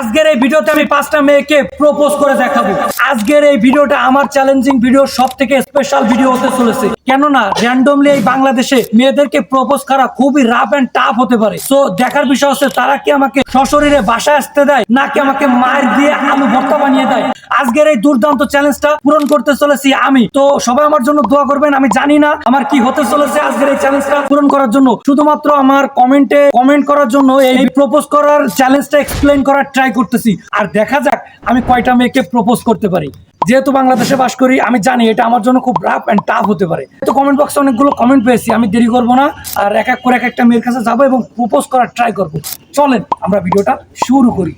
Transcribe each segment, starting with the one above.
আজকের এই ভিডিওতে আমি পাঁচটা মেয়েকে প্রপোজ করে দেখাবো। আজকের এই ভিডিওটা আমার চ্যালেঞ্জিং ভিডিও সব থেকে স্পেশাল ভিডিও হতে চলেছে। কেননা র্যান্ডমলি এই বাংলাদেশে মেয়েদেরকে প্রপোজ করা খুবই রাফ এন্ড টাফ হতে পারে। তো দেখার বিষয় হচ্ছে, তারা কি আমাকে সশরীরে বাসায় আসতে দেয়, নাকি আমাকে মায়ের দিয়ে আলু ভর্তা বানিয়ে দেয়? আজকের এই দুর্দান্ত চ্যালেঞ্জটা পূরণ করতে চলেছি আমি। তো সবাই আমার জন্য দোয়া করবেন, আমি জানি না আমার কি হতে চলেছে আজকের এই চ্যালেঞ্জটা পূরণ করার জন্য। শুধুমাত্র আমার কমেন্টে কমেন্ট করার জন্য এই প্রপোজ করার চ্যালেঞ্জটা এক্সপ্লেন করার ট্রাই করতেছি। আর দেখা যাক আমি কয়টা মেয়েকে প্রপোজ করতে পারি। যেহেতু বাংলাদেশে বাস করি, আমি জানি এটা আমার জন্য খুব রাফ অ্যান্ড টাফ হতে পারে। তো কমেন্ট বক্সে অনেকগুলো কমেন্ট পেয়েছি, আমি দেরি করব না। আর এক এক করে এক একটা মেয়ের কাছে যাব এবং প্রপোজ করার ট্রাই করব। চলেন, আমরা ভিডিওটা শুরু করি।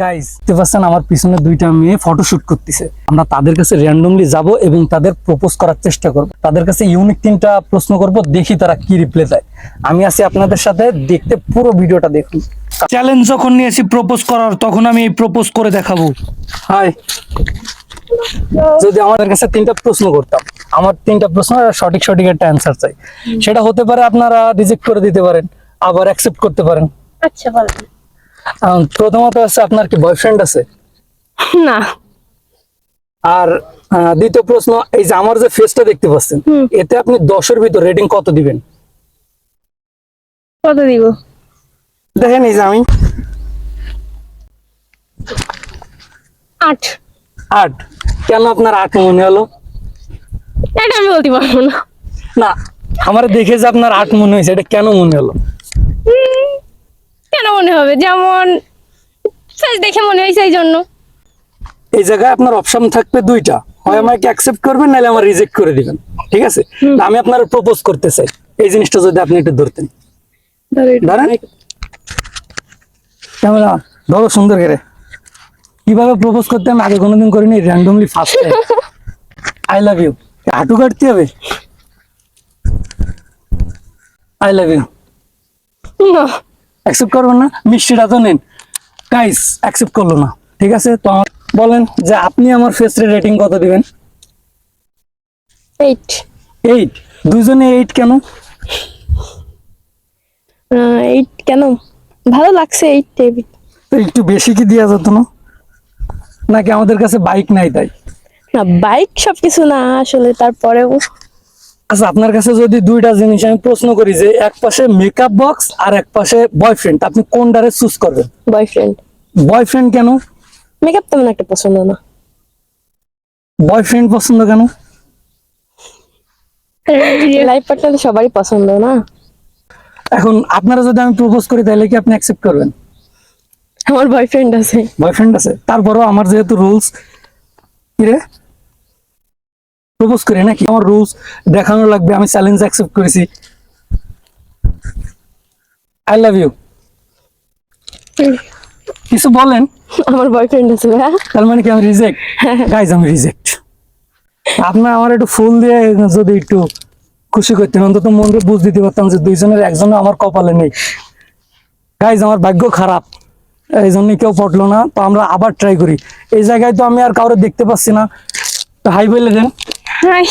গাইজ দেখতে পাচ্ছেন আমার পিছনে দুইটা মেয়ে ফটোশুট করতেছে। আমরা তাদের কাছে র্যান্ডমলি যাব এবং তাদের প্রপোজ করার চেষ্টা করব। তাদের কাছে ইউনিক তিনটা প্রশ্ন করব দেখি তারা কি রিপ্লাই দেয়। আমি আছি আপনাদের সাথে দেখতে পুরো ভিডিওটা দেখুন। চ্যালেঞ্জ যখন নিয়েছি প্রপোজ করার তখন আমি প্রপোজ করে দেখাবো। হাই যদি আমাদের কাছে তিনটা প্রশ্ন করতাম আমার তিনটা প্রশ্ন সঠিক সঠিক একটা অ্যান্সার চাই। সেটা হতে পারে আপনারা রিজেক্ট করে দিতে পারেন আবার অ্যাকসেপ্ট করতে পারেন। আচ্ছা প্রথমত আছে আপনার কি বয়ফ্রেন্ড আছে? না। আর দ্বিতীয় প্রশ্ন এই যে আমার যে ফেসটা দেখতে পাচ্ছেন এতে আপনি দশের ভিতর রেটিং কত দিবেন? কত দিব? দেখেন এই যে আমি। আট। আট। কেন আপনার আট মনে হলো? এটা আমি বলতে পারব না। না আমার দেখে যে আপনার আট মনে হয়েছে এটা কেন মনে হলো? মনে হবে যেমন ফেস দেখে মনে হয়েছে এই জন্য। এই জায়গায় আপনার অপশন থাকবে দুইটা। হয় আমাকে অ্যাকসেপ্ট করবেন নাহলে আমার রিজেক্ট করে দিবেন। ঠিক আছে? আমি আপনার প্রপোজ করতে চাই। এই জিনিসটা যদি আপনি একটু ধরতেন। ধরেন। কেমন ধরো সুন্দর করে। কীভাবে প্রপোজ করতে আমি আগে কোনোদিন করিনি randomly first I love you হাঁটু কাটতে হবে? আই লাভ ইউ না। অ্যাকসেপ্ট করবেন না মিষ্টিটা তো নেন। গাইস অ্যাকসেপ্ট করল না। ঠিক আছে? তো আমার বলেন যে আপনি আমার ফেসের রেটিং কত দিবেন? এইট এইট দুজনে এইট কেন? এইট কেন? ভালো লাগছে এইট টেবিল তো একটু বেশি কি দেওয়া যেত না? নাকি আমাদের কাছে বাইক নাই তাই? না বাইক সবকিছু না আসলে তারপরেও আচ্ছা আপনার কাছে যদি দুইটা জিনিস আমি প্রশ্ন করি যে এক পাশে মেকআপ বক্স আর এক পাশে বয়ফ্রেন্ড আপনি কোনটারে চুজ করবেন? বয়ফ্রেন্ড বয়ফ্রেন্ড কেন? মেকআপ তেমন একটা পছন্দ না। বয়ফ্রেন্ড পছন্দ কেন? লাইফ পার্টনার সবারই পছন্দ না। এখন আপনারা যদি আমি প্রপোজ করি তাহলে কি আপনি অ্যাকসেপ্ট করবেন? আমার বয়ফ্রেন্ড আছে। বয়ফ্রেন্ড আছে। তারপরও আমার যেহেতু রুলস কিরে প্রপোজ করি নাকি? আমার রুলস দেখানো লাগবে আমি চ্যালেঞ্জ অ্যাকসেপ্ট করেছি। আই লাভ ইউ কিছু বলেন? আমার বয়ফ্রেন্ড আছে তার মানে কি আমি রিজেক্ট গাইজ আমি রিজেক্ট আপনার আমার একটু ফুল দিয়ে যদি একটু খুশি করতেন অন্তত মনকে বুঝ দিতে পারতাম যে দুইজনের একজনও আমার কপালে নেই। গাইজ আমার ভাগ্য খারাপ। এই জন্য কেউ পটলো না তো আমরা আবার ট্রাই করি। এই জায়গায় তো আমি আর কাউরে দেখতে পাচ্ছি না। তো হাই বলে দেন। হাই।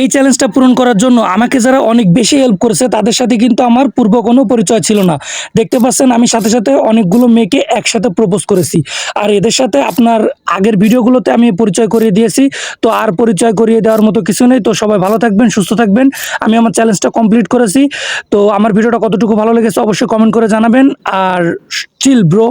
এই চ্যালেঞ্জটা পূরণ করার জন্য আমাকে যারা অনেক বেশি হেল্প করেছে, তাদের সাথে কিন্তু আমার পূর্ব কোনো পরিচয় ছিল না। দেখতে পাচ্ছেন, আমি সাথে সাথে অনেকগুলো মেয়েকে একসাথে প্রপোজ করেছি। আর এদের সাথে আপনার আগের ভিডিওগুলোতে আমি পরিচয় করিয়ে দিয়েছি। তো আর পরিচয় করিয়ে দেওয়ার মতো কিছু নেই। তো সবাই ভালো থাকবেন, সুস্থ থাকবেন। আমি আমার চ্যালেঞ্জটা কমপ্লিট করেছি। তো আমার ভিডিওটা কতটুকু ভালো লেগেছে অবশ্যই কমেন্ট করে জানাবেন। আর চিল ব্রো